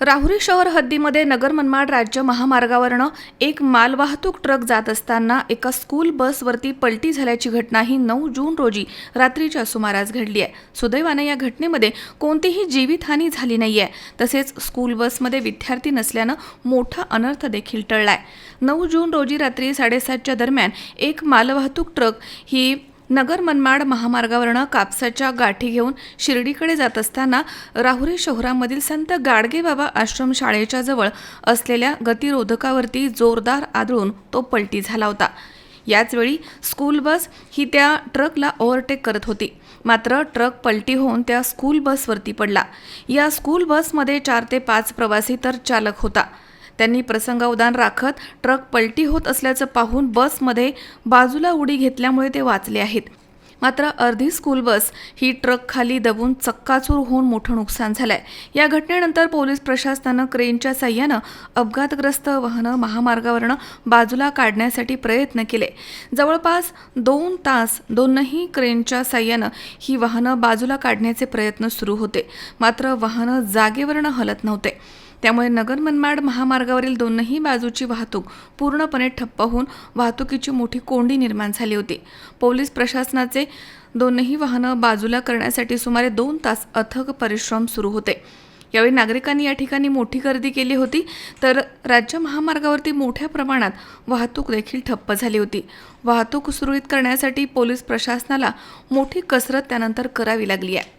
राहुरी शहर हद्दीमध्ये नगर मनमाड राज्य महामार्गावरनं एक मालवाहतूक ट्रक जात असताना एका स्कूल बसवरती पलटी झाल्याची घटना ही नऊ जून रोजी रात्रीच्या सुमारास घडली आहे. सुदैवानं या घटनेमध्ये कोणतीही जीवितहानी झाली नाही आहे तसेच स्कूल बसमध्ये विद्यार्थी नसल्यानं मोठा अनर्थ देखील टळलाय. नऊ जून रोजी रात्री साडेसातच्या दरम्यान एक मालवाहतूक ट्रक ही नगर मनमाड महामार्गावरनं कापसाच्या गाठी घेऊन शिर्डीकडे जात असताना राहुरी शहरामधील संत गाडगेबाबा आश्रम शाळेच्या जवळ असलेल्या गतिरोधकावरती जोरदार आदळून तो पलटी झाला होता. याचवेळी स्कूल बस ही त्या ट्रकला ओव्हरटेक करत होती. मात्र ट्रक पलटी होऊन त्या स्कूल बसवरती पडला. या स्कूल बसमध्ये चार ते पाच प्रवासी तर चालक होता. त्यांनी प्रसंगावधान राखत ट्रक पलटी होत असल्याचं पाहून बसमध्ये बाजूला उडी घेतल्यामुळे ते वाचले आहेत. मात्र अर्धी स्कूल बस ही ट्रक खाली दबून चक्काचूर होऊन मोठं नुकसान झालंय. या घटनेनंतर पोलीस प्रशासनानं क्रेनच्या साह्यानं अपघातग्रस्त वाहनं महामार्गावरनं बाजूला काढण्यासाठी प्रयत्न केले. जवळपास दोन तास दोनही क्रेनच्या साह्यानं ही वाहनं बाजूला काढण्याचे प्रयत्न सुरू होते. मात्र वाहनं जागेवरनं हलत नव्हते. त्यामुळे नगर मनमाड महामार्गावरील दोनही बाजूची वाहतूक पूर्णपणे ठप्प होऊन वाहतुकीची मोठी कोंडी निर्माण झाली होती. पोलीस प्रशासनाचे दोनही वाहनं बाजूला करण्यासाठी सुमारे दोन तास अथक परिश्रम सुरू होते. यावेळी नागरिकांनी या ठिकाणी मोठी गर्दी केली होती तर राज्य महामार्गावरती मोठ्या प्रमाणात वाहतूक देखील ठप्प झाली होती. वाहतूक सुरळीत करण्यासाठी पोलीस प्रशासनाला मोठी कसरत त्यानंतर करावी लागली आहे.